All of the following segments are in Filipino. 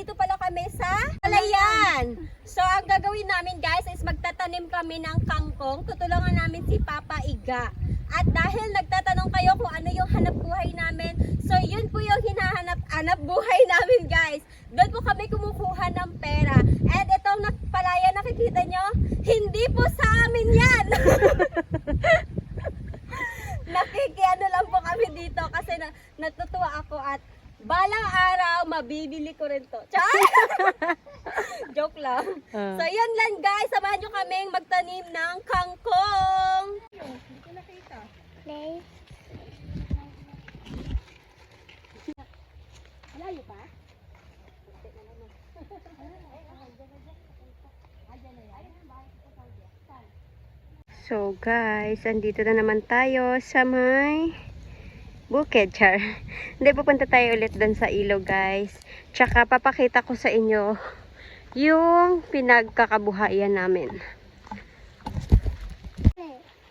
nandito pala kami sa Palayan. So, ang gagawin namin guys is magtatanim kami ng kangkong. Tutulungan namin si Papa Iga. At dahil nagtatanong kayo kung ano yung hanap buhay namin, so yun po yung hinahanap-hanap buhay namin guys. Doon po kami kumukuha ng pera. And itong nak- palaya nakikita nyo, hindi po sa amin yan. Nakikiano lang po kami dito kasi na, natutuwa ako at balang mabibili ko rin to. Char! Joke lang. Ah. So yun lang guys, samahan nyo kaming magtanim ng kangkong. Play. Malayo pa? So guys, andito na naman tayo sa may bukid, char. Hindi, pupunta tayo ulit doon sa ilog, guys. Tsaka papakita ko sa inyo yung pinagkakabuhayan namin.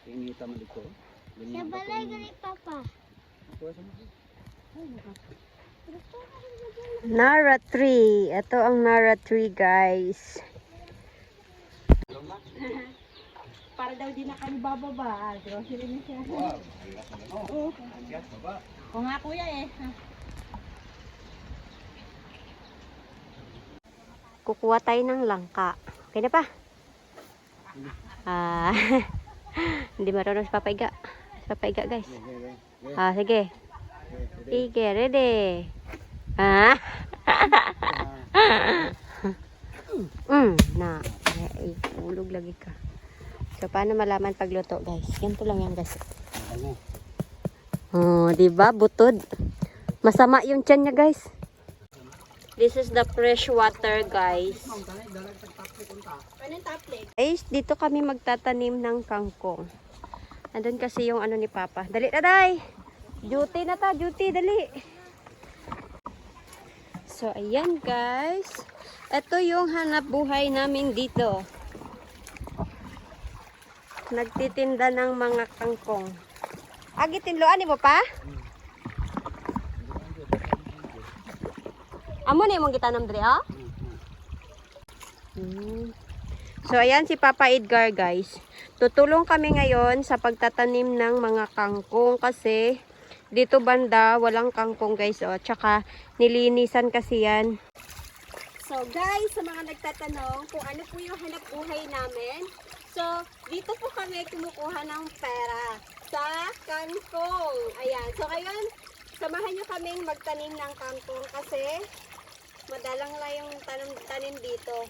Ingita mo dito. Sa balay ka ni Papa. Nara tree. Ito ang Nara tree, guys. Para daw di na kami bababa. Grocery na siya. Oo. Oo nga kuya eh. Kukuha tayo ng langka. Okay na pa? Ah, hindi marunong si Papaiga. Si Papaiga, guys. Ah, sige. Sige, ready. Ah. mm, na. Ay, ulog lagi ka. So, paano malaman pagluto, guys? Ganito lang yan, guys. Oh, di ba? Butod. Masama yung tiyan niya, guys. This is the fresh water, guys. Guys, dito kami magtatanim ng kangkong. Andun kasi yung ano ni Papa. Dali na, day! Duty na ta, duty, dali! So, ayan guys. Ito yung hanap buhay namin dito. Nagtitinda ng mga kangkong. Agi tinloan mo pa? Amo na yung gitanam dre, oh? Hmm. So, ayan si Papa Edgar, guys. Tutulong kami ngayon sa pagtatanim ng mga kangkong kasi dito banda walang kangkong, guys. Oh. Tsaka nilinisan kasi yan. So guys, sa mga nagtatanong kung ano po yung hanap buhay namin, so dito po kami kumukuha ng pera sa kangkong. Ayan, so ngayon, samahan nyo kaming magtanim ng kangkong kasi madalang lang yung tanim, tanim dito.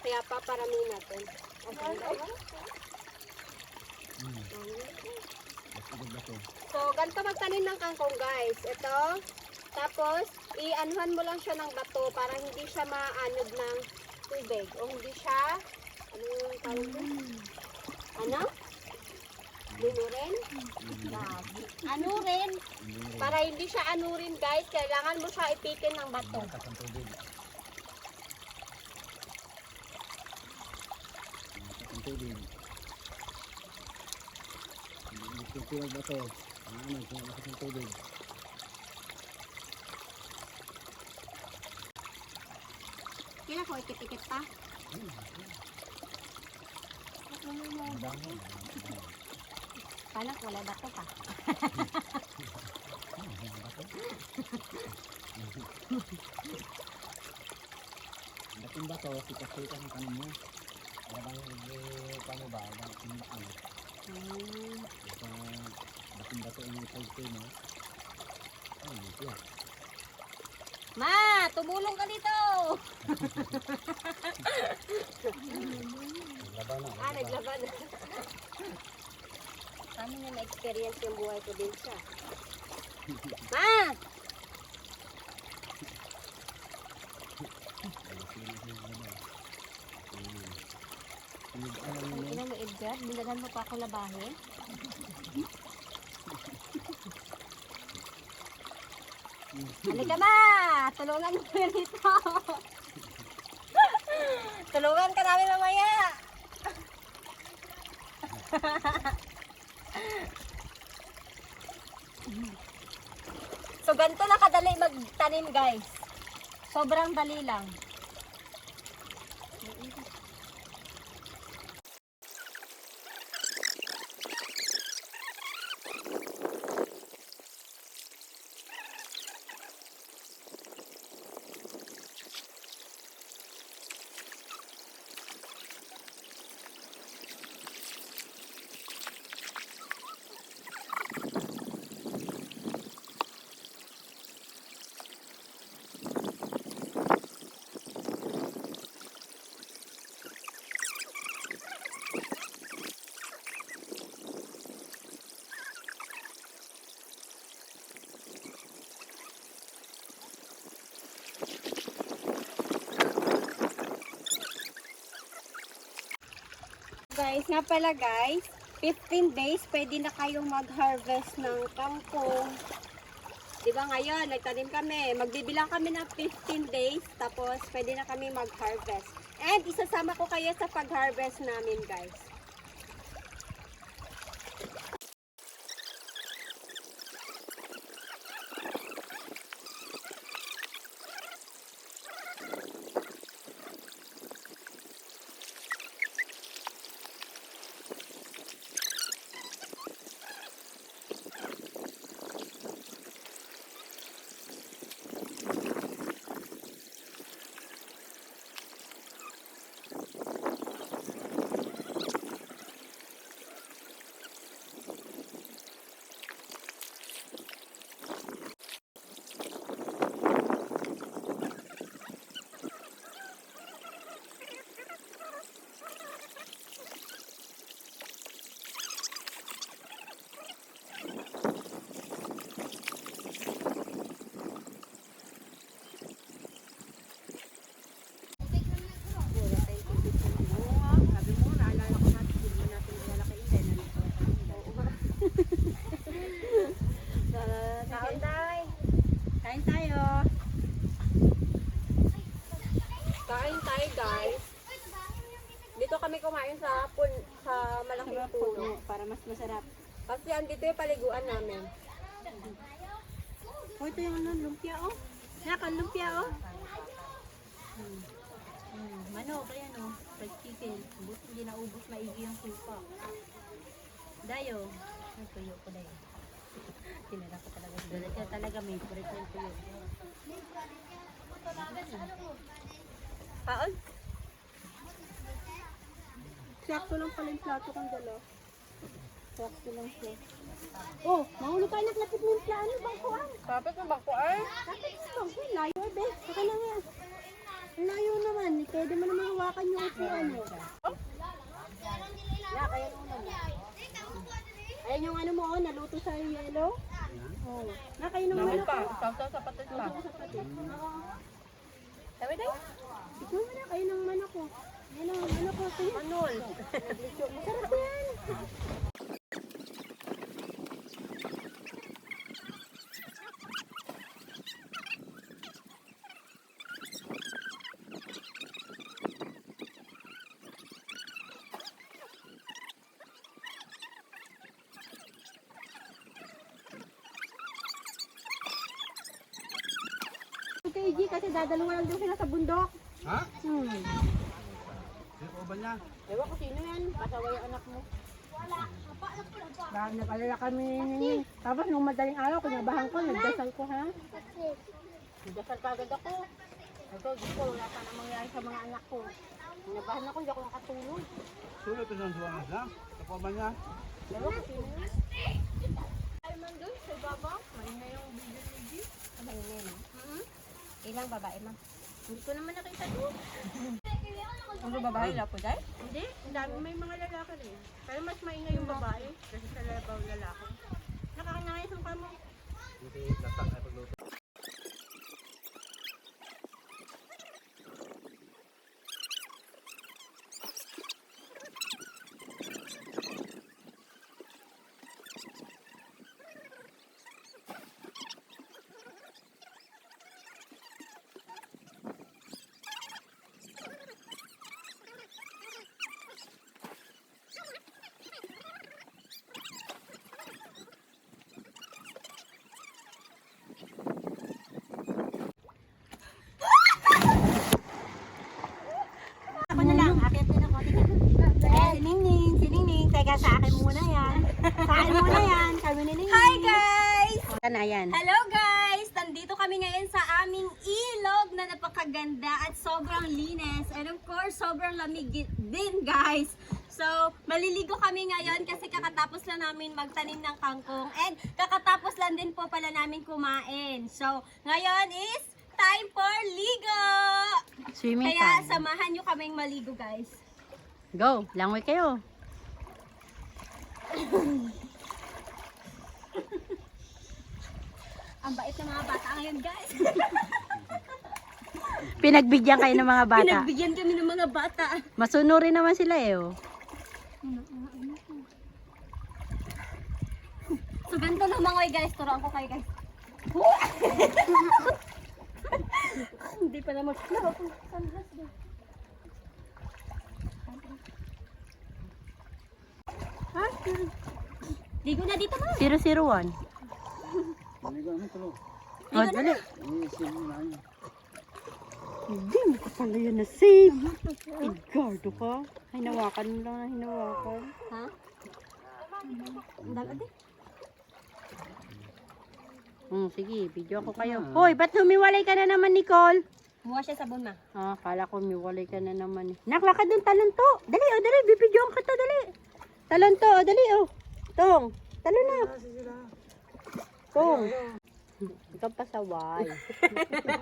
Kaya paparami natin. Okay. So, ganito magtanim ng kangkong guys. Ito, tapos, i-anuhan mo lang siya ng bato para hindi siya maanod ng tubig. O hindi siya, ano yung? Ano? Lunurin? Grabe. Anurin. Para hindi siya anurin guys, kailangan mo siya ipitin ng bato. Tubig. Tubig ba to? Ano, kung lakas ng tubig. Kailan ko ikit-ikit pa? Ko wala bato pa. Dating ba to? Sikas-sikas ang kanin mo. Para bang hindi pa mo ba? Bang kumaan. Sa dating ba to yung pagkay mo? Ano, siya. Ma, tumulong ka dito! Laban na. Ah, naglaban. Paano niya na-experience yung buhay ko din siya? Ma! Ang ina mo, Edgar, binagan mo pa ako labahin? Halika ma! Tulungan mo dito! Tulungan ka namin mamaya! so, ganito na kadali magtanim, guys. Sobrang dali lang. Guys, nga pala guys, 15 days pwede na kayong mag-harvest ng kangkong. Di ba ngayon, nagtanim kami, magbibilang kami ng 15 days, tapos pwede na kami mag-harvest. And isasama ko kayo sa pag-harvest namin guys. Kain tayo. Kain tayo. Kain tayo guys. Dito kami kumain sa pun sa malaking puno. Para mas masarap. Kasi andito yung paliguan namin. Oh, ito yung ano, lumpia oh. Nakan lumpia oh. Hmm. Hmm. Manok, ayan oh. Fried chicken. Hindi naubos maigi yung supa. Dayo. Ay, tuyo ko dayo. Tinala ko talaga. Dala siya talaga may kurit ng tuyo. Kaon? Sakto lang pala yung plato kong dala. Sakto lang siya. Oh, mahulog tayo naglapit mo yung plano, bangkuan. Kapit ng bakuan. Kapit sa bangko, layo be. Saka na nga. Ang layo naman, pwede mo naman hawakan yung upuan mo. Ya, kaya nung naman. Ayan yung ano mo, oh, naluto sa yellow. Oh. Na kayo ng manok. pa. Sausaw sa patis pa. Sabi tayo? Ikaw mo na kayo ng manok ko. Ayan ang manok ko. Sige. Anol. Masarap yan. Kasi dadalawa lang daw sila sa bundok. Ha? Hmm. Sino ko ba niya? Ewan ko sino yan. Pasawa yung anak mo. Dahil nag-alala kami ni Tapos nung madaling araw, kinabahan ko, nagdasal ko ha. Nagdasal ka agad ako. Ito, Diyos ko, wala sana mangyari sa mga anak ko. Kinabahan ako, hindi ako nakatulog. Sino ito ng suwangas na? Sino ko ba niya? Ewan ko sino yan. Ay man doon, sa baba. Maingay yung video ni G. Ilang babae ma? Hindi ko naman nakita doon. Ang babae la po dahil? Hindi, ang dami may mga lalaki rin. Pero mas maingay yung babae kasi sa lalaki. Guys! Yan. Hello guys! Nandito kami ngayon sa aming ilog na napakaganda at sobrang linis. And of course, sobrang lamig din guys. So, maliligo kami ngayon kasi kakatapos lang namin magtanim ng kangkong. And kakatapos lang din po pala namin kumain. So, ngayon is time for ligo! Swimming Kaya time. samahan nyo kaming maligo guys. Go, langoy kayo. Ang bait ng mga bata ngayon guys. Pinagbigyan kayo ng mga bata. Pinagbigyan kami ng mga bata. Masunurin naman sila eh. Oh. So, ganito mga guys. Turuan ko kayo guys. Hindi pa na mag-flow. Sunglass guys. Ha? Ligo na dito ma. 001. Oh, dali. Na yun? Hindi mo ka pala yan na save. Edgardo ka. Hinawakan mo lang na hinawakan. Ha? Dami din. Hmm, sige, video ko kayo. Hoy, ba't humiwalay ka na naman, Nicole? Buha siya sabon ma. Ah, kala ko humiwalay ka na naman. eh. Nakla ka dun, talon to. Dali, oh, dali, bibidyoan ka to, dali. Talon to, oh, dali, oh. Tong, talon na. Tong. Ikaw pasaway.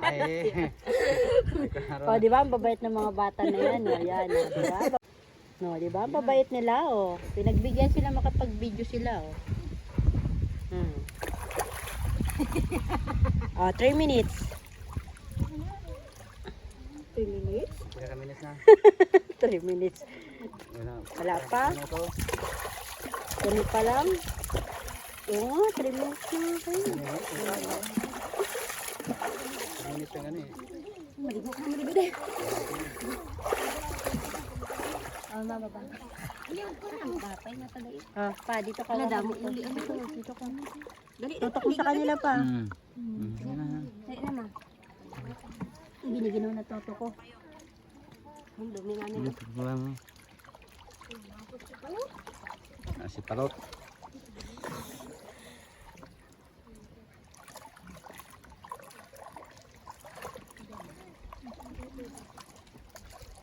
Ay. O, di ba, ang babait ng mga bata na yan, oh. Yan, oh, di ba? No, di ba? Ang babait nila, oh. Pinagbigyan sila makapag-video sila, oh. Hmm. oh, 3 minutes. 3 minutes? Kaya kami na. 3 minutes. Wala. Wala pa? Ano to? Ganun pa lang? Oo, 3 minutes na kayo. Ano ito nga eh. Maligo ka, maligo din. Oh, mababa. Ayaw ko na. Bapay na talaga. Ah, pa, dito ka Ano? Dito, Uli, ano to? dito ka. Dali, Tutok mo sa kanila pa. Hmm. Hmm. Na yan. Dali na ma. Giniginaw na toto ko. Ang dumi nga Ano nila. ba? Ah, si Palot.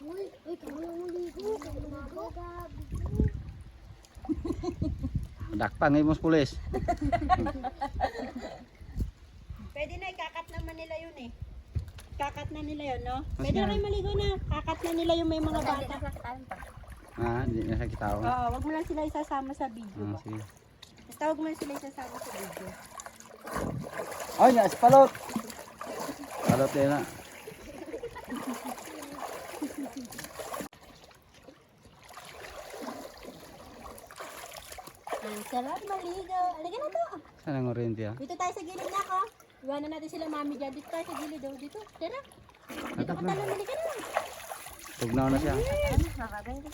Uy, uy, kami uligo. Kami na Dakpa ngayon mos pulis. Pwede na, ikakat naman nila yun eh. Kakat na nila yun, no? Mas Pwede na kayo maligo na. Kakat na nila yung may mga bata. Ah, hindi na sa kita ako. Oo, wag mo lang sila isasama sa video. Ah, sige. Basta wag mo lang sila isasama sa video. Oh, ya, si Palot. Palot din na. Ang sarap maligo. Alika na to. Saan ang oriente ah? Dito tayo sa gilid na ako. Iwanan natin sila mami dyan. Dito tayo sa gilid. Oh. Dito. Tara. Dito ka na. talon. Halika na. Tugnaw na siya.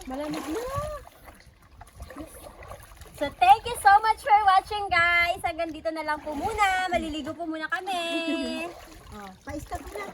Malamig na. So, thank you so much for watching, guys. Hanggang dito na lang po muna. Maliligo po muna kami. Oh, pa-stop na.